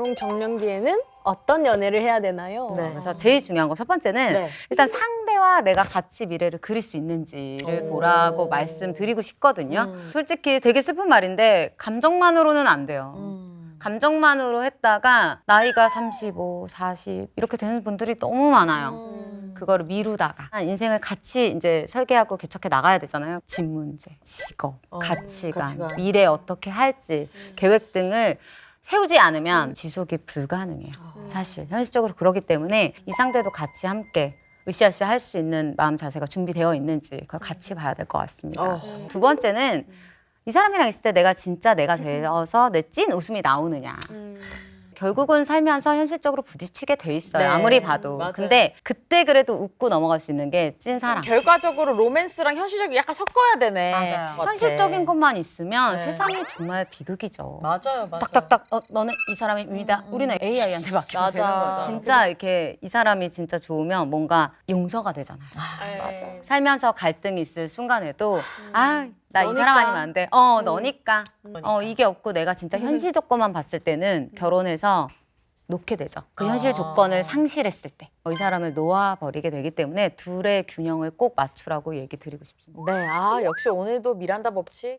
결혼 정년기에는 어떤 연애를 해야 되나요? 네. 그래서 제일 중요한 거 첫 번째는 네. 일단 상대와 내가 같이 미래를 그릴 수 있는지를 오. 보라고 말씀드리고 싶거든요. 음. 솔직히 되게 슬픈 말인데 감정만으로는 안 돼요. 음. 감정만으로 했다가 나이가 35, 40 이렇게 되는 분들이 너무 많아요. 음. 그거를 미루다가 인생을 같이 이제 설계하고 개척해 나가야 되잖아요. 집 문제, 직업, 어, 가치관, 가치관. 미래 어떻게 할지 계획 등을 세우지 않으면 지속이 불가능해요. 사실 현실적으로 그렇기 때문에 이 상대도 같이 함께 으쌰으쌰 할 수 있는 마음 자세가 준비되어 있는지 그걸 같이 봐야 될 것 같습니다. 어. 두 번째는 이 사람이랑 있을 때 내가 진짜 내가 되어서 내 찐 웃음이 나오느냐. 음. 결국은 살면서 현실적으로 부딪히게 돼 있어요. 네, 아무리 봐도. 맞아요. 근데 그때 그래도 웃고 넘어갈 수 있는 게 찐 사랑. 결과적으로 로맨스랑 현실적이 약간 섞어야 되네. 맞아요. 같아. 현실적인 것만 있으면 네. 세상이 정말 비극이죠. 맞아요, 맞아요. 딱딱딱 어, 너는 이 사람입니다. 우리는 AI한테 맡기면 맞아. 되는 거죠. 진짜 이렇게 이 사람이 진짜 좋으면 뭔가 용서가 되잖아요. 맞아. 살면서 갈등이 있을 순간에도 아 나이 너니까. 사람 아니면 안 돼. 어 음. 너니까. 어 이게 없고 내가 진짜 현실 조건만 봤을 때는 결혼해서 놓게 되죠. 그 현실 아. 조건을 상실했을 때. 어, 이 사람을 놓아버리게 되기 때문에 둘의 균형을 꼭 맞추라고 얘기 드리고 싶습니다. 네, 아 역시 오늘도 미란다 법칙